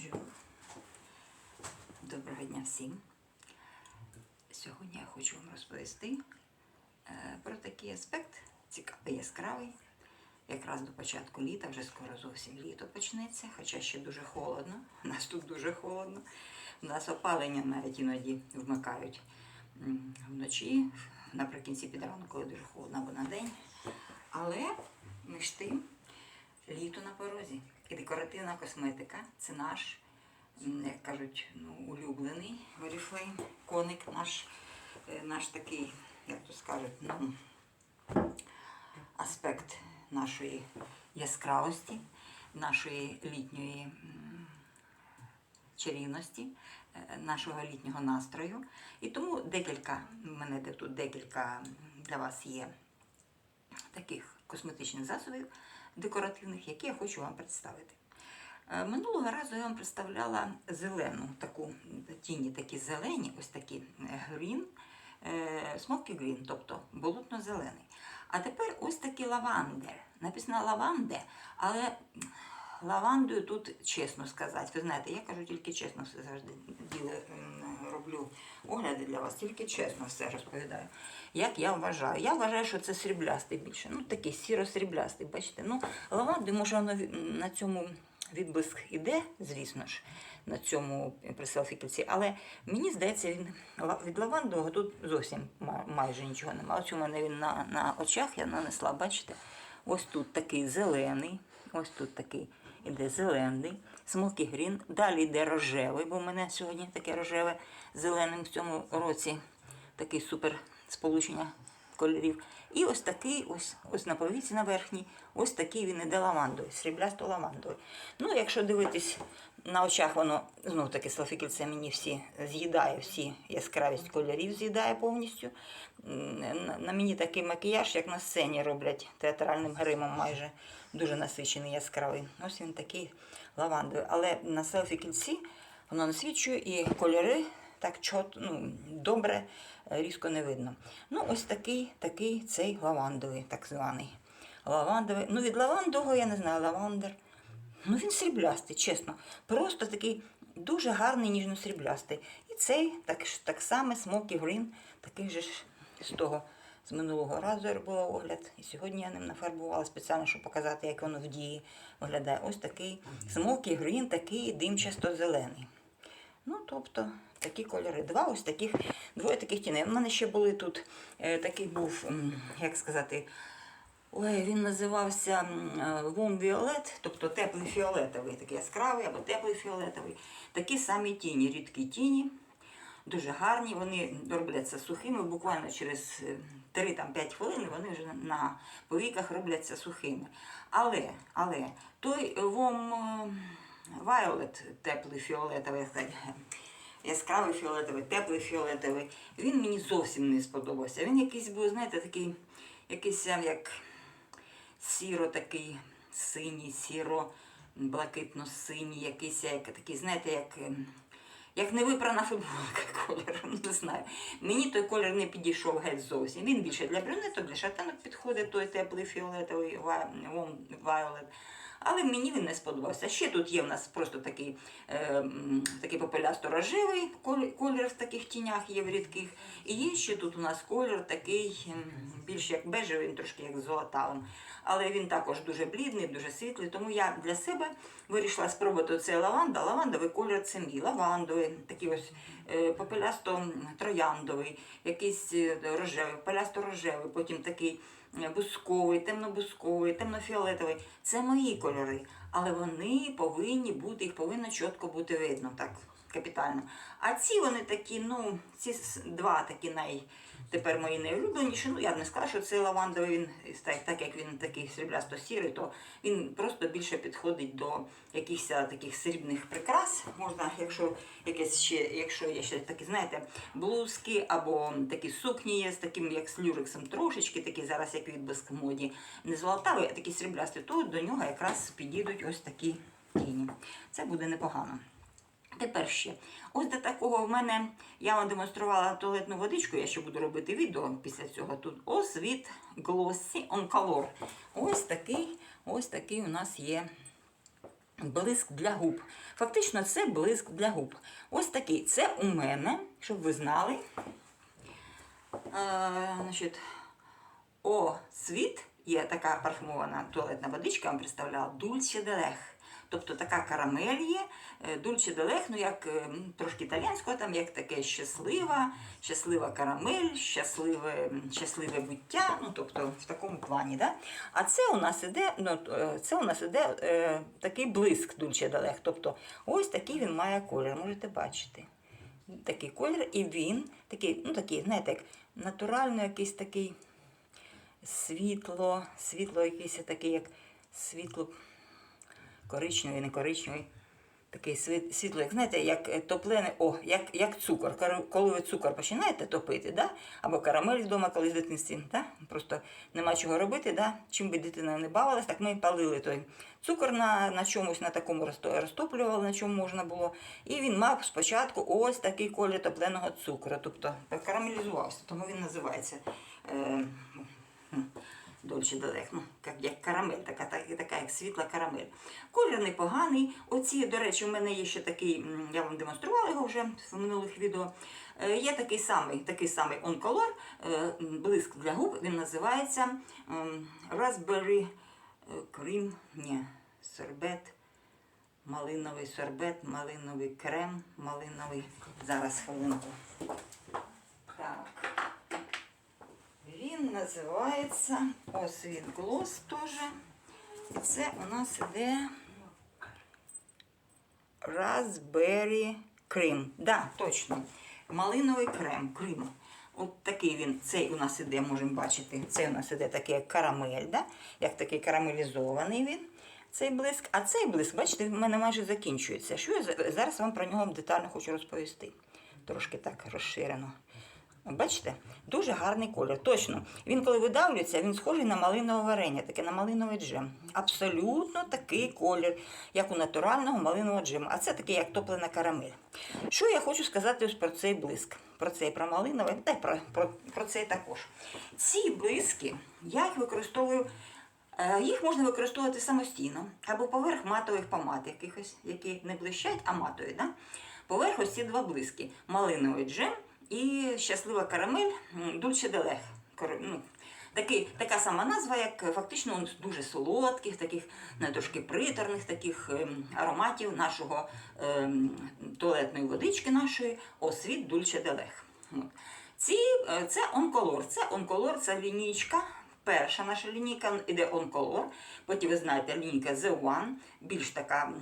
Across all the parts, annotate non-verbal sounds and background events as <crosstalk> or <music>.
Bonjour. Доброго дня всім. Сьогодні я хочу вам розповісти е, про такий аспект, цікавий, яскравий. Якраз до початку літа, вже скоро зовсім літо почнеться, хоча ще дуже холодно. У нас тут дуже холодно. У нас опалення навіть іноді вмикають вночі, наприкінці під ранок, коли дуже холодно або на день. Але між тим літо на порозі. І декоративна косметика це наш, як кажуть, ну, улюблений Oriflame, коник наш, е, наш такий, як то скажуть, ну, аспект нашої яскравості, нашої літньої чарівності, е, нашого літнього настрою. І тому декілька, в мене тут декілька для вас є таких косметичних засобів декоративних, які я хочу вам представити. Е, Минулого разу я вам представляла зелену таку тіні, такі зелені, ось такі грін, смокі грін, тобто болотно-зелений. А тепер ось такий лавандер. Написано лаванде, але лавандою тут чесно сказати. Ви знаєте, я кажу тільки чесно все завжди діло, роблю огляди для вас, тільки чесно все розповідаю. Як я вважаю? Я вважаю, що це сріблястий більше. Ну такий сіро-сріблястий, бачите. Ну, лавандою, може, воно на цьому відблиск іде, звісно ж, на цьому при селфі-кільці, але мені здається, він від лавандового тут зовсім майже нічого немає. Ось у мене він на, на очах я нанесла, бачите? Ось тут такий зелений, ось тут такий іде зелений, смокі грін. Далі йде рожевий, бо в мене сьогодні таке рожеве зеленим в цьому році такий супер сполучення кольорів. І ось такий, ось, ось на повіці на верхній, ось такий він іде лавандовий, сріблясто лавандовий. Ну, якщо дивитись на очах, воно знов таки салфікільце мені всі з'їдає, всі яскравість кольорів з'їдає повністю. На мені такий макіяж, як на сцені роблять театральним гримом, майже дуже насичений, яскравий. Ось він такий лавандовий. Але на селфі-кільці воно насвічує і кольори так чот, ну, добре, е, різко не видно. Ну, ось такий, такий цей лавандовий, так званий. Лавандовий. Ну, від лавандового я не знаю, лавандер. Ну, він сріблястий, чесно. Просто такий дуже гарний ніжно-сріблястий. І цей так, так само Smoky Green, такий же ж з того. З минулого разу я робила огляд, і сьогодні я ним нафарбувала спеціально, щоб показати, як воно в дії виглядає. Ось такий Smoky Green, такий димчасто-зелений. Ну, тобто, такі кольори. Два ось таких, двоє таких тіней. У мене ще були тут е, такий був, як сказати, ой, він називався е, Warm Violet, тобто теплий фіолетовий, такий яскравий або теплий фіолетовий. Такі самі тіні, рідкі тіні. Дуже гарні, вони робляться сухими, буквально через е, 3-5 хвилин вони вже на повіках робляться сухими. Але, але той Warm е, Violet, теплий фіолетовий, яскравий фіолетовий, теплий фіолетовий, він мені зовсім не сподобався. Він якийсь був, знаєте, такий, якийсь як сіро такий синій, сіро, блакитно-синій, якийсь як такий, знаєте, як. Як не випрана футболка <laughs> колір, ну, не знаю. Мені той колір не підійшов геть зовсім. Він більше для брюнеток, для шатенок підходить той теплий фіолетовий ва- Warm Violet. Але мені він не сподобався. Ще тут є в нас просто такий, е, такий попелясто-рожевий колір, в таких тінях є в рідких. І є ще тут у нас колір такий більш як бежевий, він трошки як золотавим. Але він також дуже блідний, дуже світлий. Тому я для себе вирішила спробувати цей лаванда. Лавандовий колір це мій. Лавандовий, такий ось е, попелясто-трояндовий, якийсь е, рожевий, попелясто-рожевий, потім такий бусковий, темно-бусковий, темно-фіолетовий. Це мої кольори, але вони повинні бути, їх повинно чітко бути видно, так, капітально. А ці вони такі, ну, ці два такі най, тепер мої найулюбленіші. Ну, я б не сказала, що цей лавандовий, він, так, так як він такий сріблясто-сірий, то він просто більше підходить до якихось таких срібних прикрас. Можна, якщо якесь ще, якщо є ще такі, знаєте, блузки або такі сукні є з таким, як з люрексом, трошечки такі зараз, як відблиск в моді, не золотавий, а такі сріблясті, то до нього якраз підійдуть ось такі тіні. Це буде непогано. Тепер ще. Ось до такого в мене я вам демонструвала туалетну водичку, я ще буду робити відео після цього. Тут ось від Glossy on Color. Ось такий, ось такий у нас є блиск для губ. Фактично, це блиск для губ. Ось такий. Це у мене, щоб ви знали. Е, значить, о, світ є така парфумована туалетна водичка, я вам представляла, дульче делех. Тобто така карамель є, е, дульче делех, ну як е, трошки італійського, там як таке щаслива, щаслива карамель, щасливе, щасливе буття, ну тобто в такому плані. Да? А це у нас іде, ну, е, це у нас іде е, такий блиск дульче делех. Тобто ось такий він має колір, можете бачити такий колір, і він такий, ну такий, знаєте, як натурально якийсь такий світло, світло якийсь такий, як світло коричневий, не коричневий. Такий світло, як знаєте, як е, топлене, о, як, як цукор. Коли ви цукор починаєте топити, да? або карамель вдома, коли з дитинстві, да? просто нема чого робити, да? чим би дитина не бавилась, так ми палили той цукор на, на чомусь, на такому розтоплювали, на чому можна було. І він мав спочатку ось такий колір топленого цукру, тобто карамелізувався, тому він називається. Е, Дольче ну, як, як карамель, така, така, така як світла карамель. Колір непоганий. Оці, до речі, у мене є ще такий, я вам демонструвала його вже в минулих відео. Е, Є такий самий, такий самий онколор, е, блиск для губ, він називається ем, Raspberry е, Cream, ні, сорбет, малиновий сорбет, малиновий крем, малиновий. Зараз хвилинку. Так. Він називається ось він глос теж. Це у нас іде Raspberry Cream. Да, точно. Малиновий крем, крем. От такий він, цей у нас іде, можемо бачити, цей у нас іде такий карамель, да? як такий карамелізований він, цей блиск. А цей блиск, бачите, в мене майже закінчується. Що я зараз вам про нього детально хочу розповісти. Трошки так розширено. Бачите, дуже гарний колір. Точно. Він, коли видавлюється, він схожий на малинове варення, таке на малиновий джем. Абсолютно такий колір, як у натурального малинового джему. А це такий, як топлена карамель. Що я хочу сказати ось про цей блиск? Про цей про малиновий, та й про, про, про цей також. Ці блиски, я їх використовую. е, Їх можна використовувати самостійно або поверх матових помад якихось, які не блищать, а матові. Да? Поверх ось ці два блиски: малиновий джем і щаслива карамель Дульче Делех. Ну, такий, така сама назва, як е, фактично дуже солодких, таких не трошки приторних таких ем, ароматів нашого ем, туалетної водички нашої освіт Дульче Делех. Ці, е, це онколор. Це онколор, це лінійка. Перша наша лінійка іде онколор. Потім ви знаєте, лінійка The One, більш така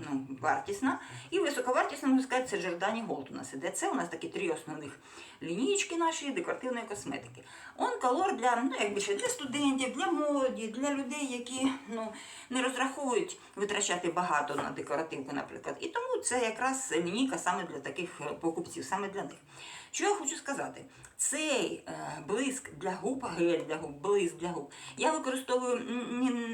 ну, вартісна. І високовартісна, можна сказати, це Giordani Голд у нас іде. Це у нас такі три основних лінієчки нашої декоративної косметики. Онколор для, ну, як більше, для студентів, для молоді, для людей, які ну, не розраховують витрачати багато на декоративку, наприклад. І тому це якраз лінійка саме для таких е, покупців, саме для них. Що я хочу сказати? Цей е, блиск для губ, гель для губ, блиск для губ. Я використовую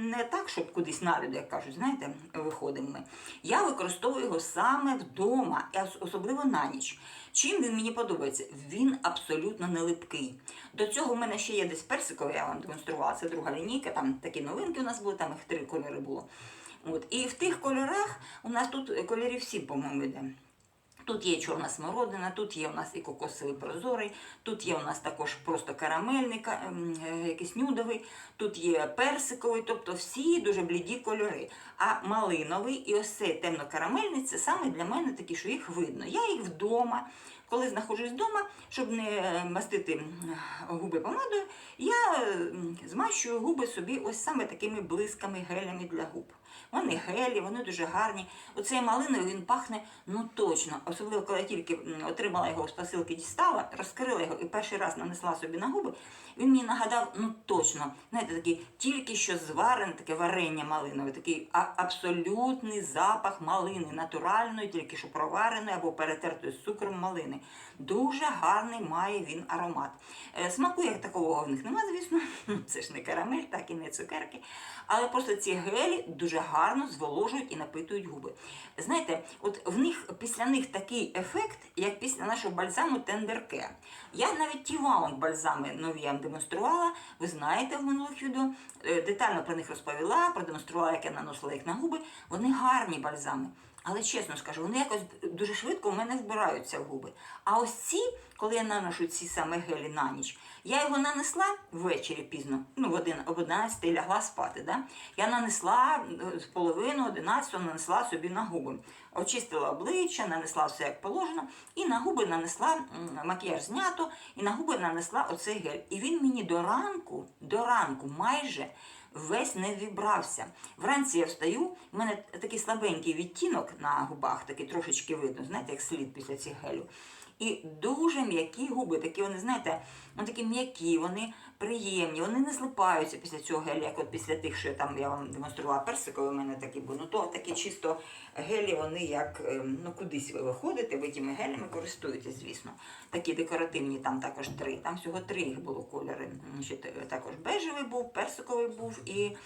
не, так, щоб кудись навіду, як кажуть, знаєте, виходимо ми. Я використовую його саме вдома, особливо на ніч. Чим він мені подобається? Він абсолютно не липкий. До цього в мене ще є десь персиковий, я вам демонструвала. Це друга лінійка, там такі новинки у нас були, там їх три кольори було. От. І в тих кольорах у нас тут кольорів всі, по-моєму, йде. Тут є чорна смородина, тут є у нас і кокосовий прозорий, тут є у нас також просто карамельний, ка- ем, е, якийсь нюдовий, тут є персиковий, тобто всі дуже бліді кольори. А малиновий і ось цей темно-карамельний це саме для мене такі, що їх видно. Я їх вдома, коли знаходжусь вдома, щоб не е, мастити губи помадою, я змащую губи собі ось саме такими блисками, гелями для губ. Вони гелі, вони дуже гарні. Оцей малиновий він пахне ну точно. Особливо, коли я тільки отримала його з посилки, дістала, розкрила його і перший раз нанесла собі на губи. Він мені нагадав, ну точно, знаєте, такий тільки що зварене таке варення малинове, такий абсолютний запах малини, натуральної, тільки що провареної або перетертої з цукром малини. Дуже гарний має він аромат. Е, Смаку як такого в них нема, звісно. <laughs> Це ж не карамель, так і не цукерки. Але просто ці гелі дуже гарно зволожують і напитують губи. Знаєте, от в них після них такий ефект, як після нашого бальзаму Тендерке. Я навіть ті ваунт бальзами нові я демонструвала. Ви знаєте в минулих відео. Е, Детально про них розповіла, продемонструвала, як я наносила їх на губи. Вони гарні бальзами. Але чесно скажу, вони якось дуже швидко в мене вбираються в губи. А ось ці, коли я наношу ці саме гелі на ніч, я його нанесла ввечері пізно, ну в один об 11 лягла спати. Да? Я нанесла е, з половину 11 нанесла собі на губи. Очистила обличчя, нанесла все як положено, і на губи нанесла макіяж знято, і на губи нанесла оцей гель. І він мені до ранку, до ранку майже весь не вібрався. Вранці я встаю, в мене такий слабенький відтінок на губах, такий трошечки видно, знаєте, як слід після цих гелю. І дуже м'які губи, такі вони, знаєте, вони такі м'які, вони приємні, вони не злипаються після цього гелю, як от після тих, що там я вам демонструвала персикові, у мене такі були. Ну то такі чисто гелі, вони як ем, ну кудись ви виходите, ви тими гелями користуєтесь, звісно. Такі декоративні, там також три. Там всього три їх було кольори. Е, також бежевий був, персиковий був і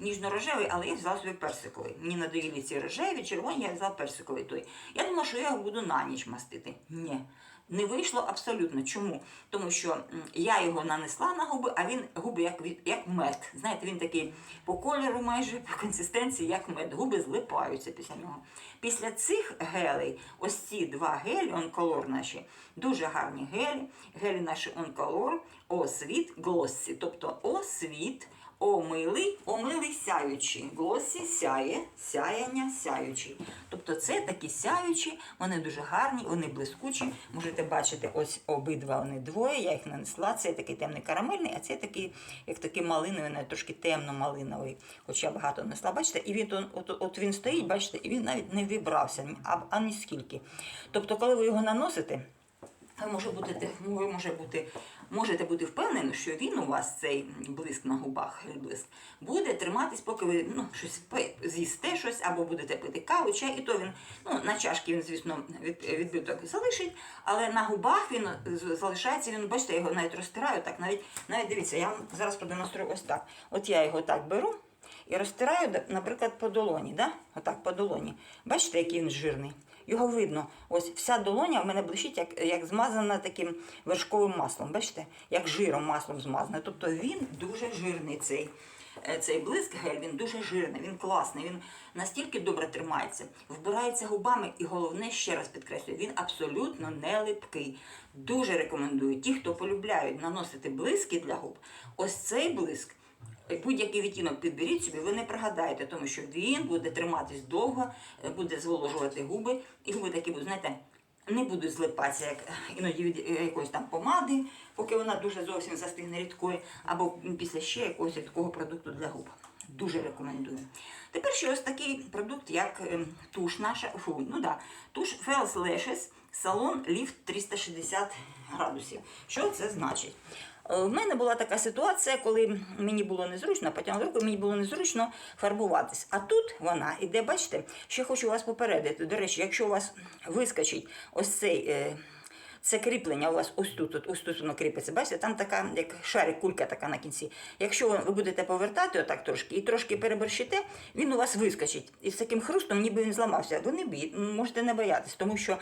ніжно-рожевий, але я взяла собі персиковий. Мені надоїли ці рожеві, червоні, я взяла персиковий той. Я думала, що я його буду на ніч мастити. Ні. Не вийшло абсолютно. Чому? Тому що я його нанесла на губи, а він губи як, як мед. Знаєте, він такий по кольору майже, по консистенції, як мед. Губи злипаються після нього. Після цих гелей, ось ці два гелі, онколор наші, дуже гарні гелі. Гелі наші онколор, освіт, глоссі. Тобто освіт, омилий, омилий сяючий. Глоссі сяє, сяяння сяючий. Тобто це такі сяючі, вони дуже гарні, вони блискучі. Можете бачити, ось обидва вони двоє. Я їх нанесла. Це такий темний карамельний, а це такий, як такий малиновий, трошки темно-малиновий, хоча багато нанесла. Бачите, і він от, от, от він стоїть, бачите, і він навіть не вибрався, ні- а, а скільки. Тобто, коли ви його наносите. Ви може бути, може бути, можете бути впевнені, що він у вас цей блиск на губах, блиск, буде триматись, поки ви ну, щось з'їсте щось або будете пити каву, чай, і то він ну, на чашки він, звісно, від, відбиток залишить, але на губах він з- залишається, він, бачите, я його навіть розтираю, так, навіть, навіть дивіться, я вам зараз продемонструю ось так. От я його так беру і розтираю, наприклад, по долоні, да? отак, по долоні. Бачите, який він жирний? Його видно. Ось вся долоня в мене блищить, як, як змазана таким вершковим маслом. Бачите, як жиром маслом змазана. Тобто він дуже жирний цей. е, Цей блиск гель, він дуже жирний, він класний, він настільки добре тримається, вбирається губами, і головне, ще раз підкреслюю, він абсолютно не липкий. Дуже рекомендую ті, хто полюбляють наносити блиски для губ. Ось цей блиск Будь-який відтінок підберіть собі, ви не пригадаєте, тому що він буде триматись довго, е, буде зволожувати губи, і губи такі будуть, знаєте, не будуть злипатися, як іноді від е, якоїсь там помади, поки вона дуже зовсім застигне рідкою, або після ще якогось рідкого продукту для губ. Дуже рекомендую. Тепер ще ось такий продукт, як ем, туш наша, фу, ну да, туш Fels Lashes Salon Lift 360 градусів. Що це значить? Е, В мене була така ситуація, коли мені було незручно, потягнула руку, мені було незручно фарбуватись. А тут вона іде, бачите, ще хочу вас попередити. До речі, якщо у вас вискочить ось цей. Це кріплення у вас ось тут, ось тут воно кріпиться. Бачите, там така, як шарик, кулька така на кінці. Якщо ви будете повертати отак трошки і трошки переборщите, він у вас вискочить. І з таким хрустом, ніби він зламався. Ви не бій, можете не боятись, тому що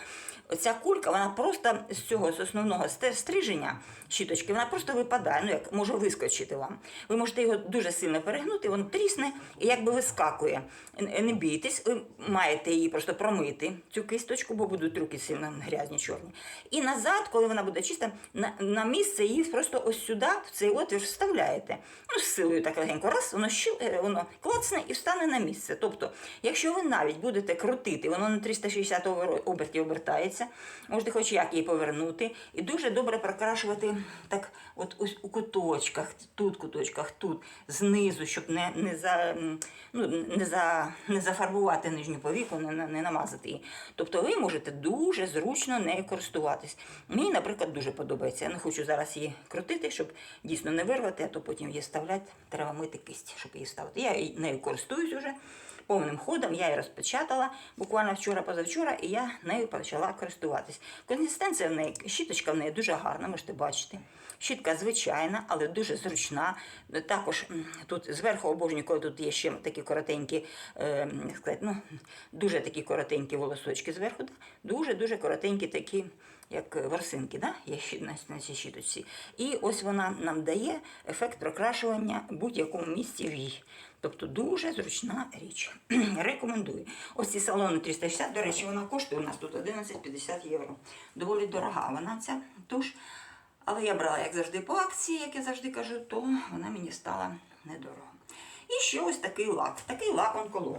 ця кулька, вона просто з цього з основного стриження щіточки, вона просто випадає, ну як може вискочити вам. Ви можете його дуже сильно перегнути, він трісне і якби вискакує. Не бійтесь, ви маєте її просто промити, цю кисточку, бо будуть руки сильно грязні, чорні. І назад, коли вона буде чиста, на, на місце її просто ось сюди, в цей отвір вставляєте. Ну, з силою так легенько, раз, воно, щу, е, воно клацне і встане на місце. Тобто, якщо ви навіть будете крутити, воно на 360 обер- обертів обертається, можете хоч як її повернути, і дуже добре прокрашувати так, от ось у куточках, тут куточках, тут, знизу, щоб не, не, за, ну, не, за, не зафарбувати нижню повіку, не, не намазати її. Тобто ви можете дуже зручно нею користуватись. Мені, наприклад, дуже подобається. Я не хочу зараз її крутити, щоб дійсно не вирвати, а то потім її вставляти. Треба мити кисть, щоб її ставити. Я нею користуюсь уже. повним ходом. Я її розпечатала буквально вчора-позавчора, і я нею почала користуватись. Консистенція в неї, щіточка в неї дуже гарна, можете бачити. Щітка звичайна, але дуже зручна. Також тут зверху обожнюю, коли тут є ще такі коротенькі, е, ну, дуже такі коротенькі волосочки зверху. Дуже-дуже коротенькі такі, як ворсинки, да? на, цій щіточці. І ось вона нам дає ефект прокрашування в будь-якому місці вій. Тобто дуже зручна річ. <clears throat> Рекомендую. Ось ці салони 360, до речі, вона коштує у нас тут 11,50 євро. Доволі дорога вона ця туш. Але я брала, як завжди, по акції, як я завжди кажу, то вона мені стала недорого. І ще ось такий лак. Такий лак онколор.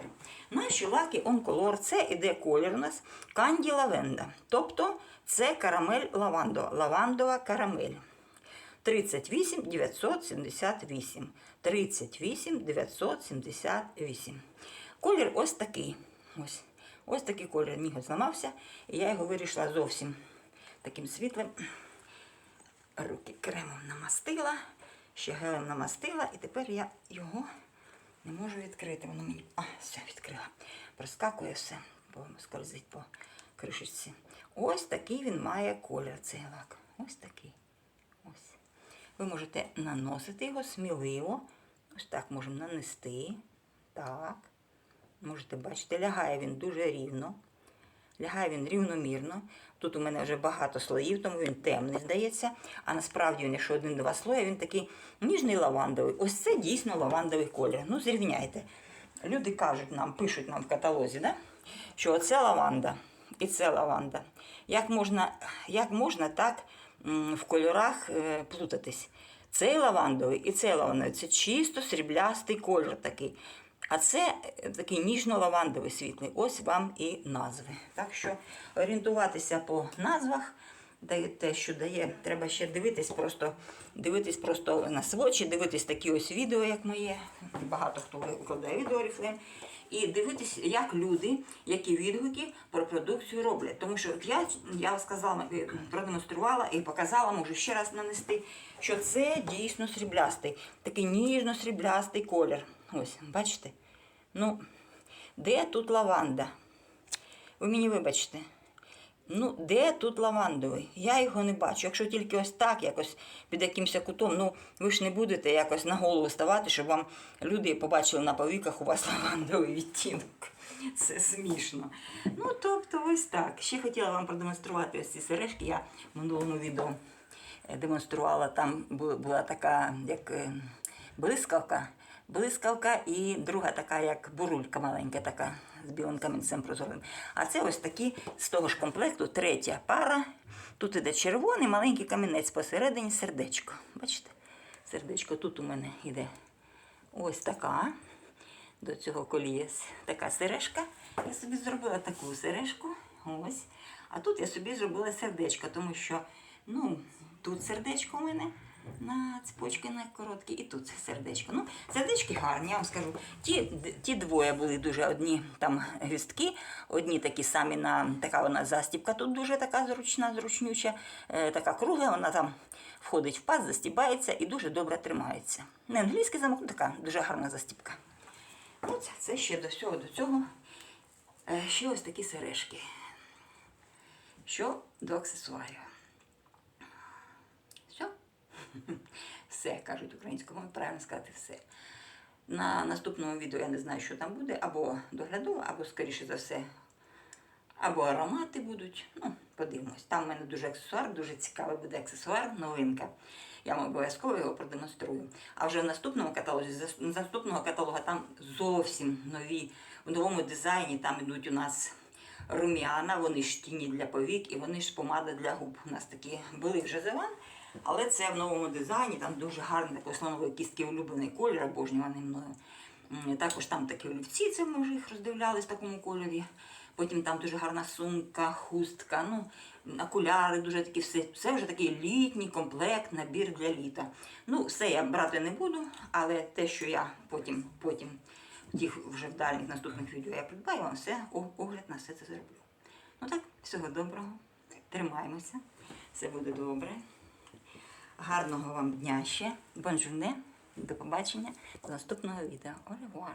Наші лаки онколор це іде колір у нас канді лавенда. Тобто це карамель лавандова, лавандова карамель. 38 978. 38 978. Колір ось такий. Ось, ось такий колір. Мій зламався, і я його вирішила зовсім таким світлим. Руки кремом намастила, ще гелем намастила, і тепер я його не можу відкрити. Воно мені. А, все, відкрила. Проскакує все, бо скользить по кришечці. Ось такий він має колір, цей лак. Ось такий. Ось. Ви можете наносити його сміливо. Ось так можемо нанести. Так. Можете бачити, лягає він дуже рівно. Лягає він рівномірно. Тут у мене вже багато слоїв, тому він темний, здається. А насправді він, якщо один-два слої, він такий ніжний лавандовий. Ось це дійсно лавандовий колір. Ну, зрівняйте. Люди кажуть нам, пишуть нам в каталозі, да? що оце лаванда і це лаванда. Як можна, як можна так в кольорах е, плутатись? Цей лавандовий і цей лавандовий це чисто сріблястий колір такий. А це е, такий ніжно-лавандовий світлий. Ось вам і назви. Так що орієнтуватися по назвах те, що дає. Треба ще дивитись, просто дивитись просто на свочі, дивитись такі ось відео, як моє. Багато хто викладає відео Oriflame. І дивитись, як люди, які відгуки про продукцію роблять. Тому що от я, я сказала, е, продемонструвала і показала, можу ще раз нанести, що це дійсно сріблястий, такий ніжно-сріблястий колір. Ось, бачите? Ну, де тут лаванда? Ви мені вибачте. Ну, де тут лавандовий? Я його не бачу. Якщо тільки ось так, якось під якимось кутом, ну ви ж не будете якось на голову ставати, щоб вам люди побачили на повіках у вас <laughs> лавандовий відтінок. Це смішно. Ну, тобто, ось так. Ще хотіла вам продемонструвати ось ці сережки. Я в минулому відео е, демонструвала, там була, така, як е, блискавка. Блискавка і друга така, як бурулька маленька, така з білим камінцем прозорим. А це ось такі з того ж комплекту, третя пара. Тут іде червоний маленький камінець посередині сердечко. Бачите? Сердечко тут у мене йде ось така. До цього коліє така сережка. Я собі зробила таку сережку. Ось. А тут я собі зробила сердечко, тому що ну, тут сердечко у мене на цепочки на короткі, і тут сердечко. Ну, сердечки гарні, я вам скажу. Ті, ті двоє були дуже одні там гвістки, одні такі самі на така вона застібка. Тут дуже така зручна, зручнюча, е, така кругла, вона там входить в паз, застібається і дуже добре тримається. Не англійський замок, ну, така дуже гарна застібка. Ну, це, це ще до всього до цього. Е, ще ось такі сережки. Що до аксесуарів. Все? Кажуть українською мовою, правильно сказати все. На наступному відео я не знаю, що там буде, або доглядово, або, скоріше за все, або аромати будуть. Ну, подивимось. Там в мене дуже аксесуар, дуже цікавий буде аксесуар, новинка. Я вам обов'язково його продемонструю. А вже в наступному каталозі, з наступного каталога там зовсім нові, в новому дизайні там йдуть у нас рум'яна, вони ж тіні для повік і вони ж помада для губ. У нас такі були вже зелен, але це в новому дизайні, там дуже такий слонової кістки улюблений колір, обожнюваний мною. Також там такі олівці, це ми вже їх роздивлялись в такому кольорі. Потім там дуже гарна сумка, хустка, ну, окуляри, дуже такі все. Все вже такий літній комплект, набір для літа. Ну, все я брати не буду, але те, що я потім, потім в тих вже в дальніх наступних відео я придбаю, вам все, огляд на все це зроблю. Ну так, всього доброго. Тримаємося. Все буде добре. Гарного вам дня ще. Бонжурне. До побачення. До наступного відео. Revoir.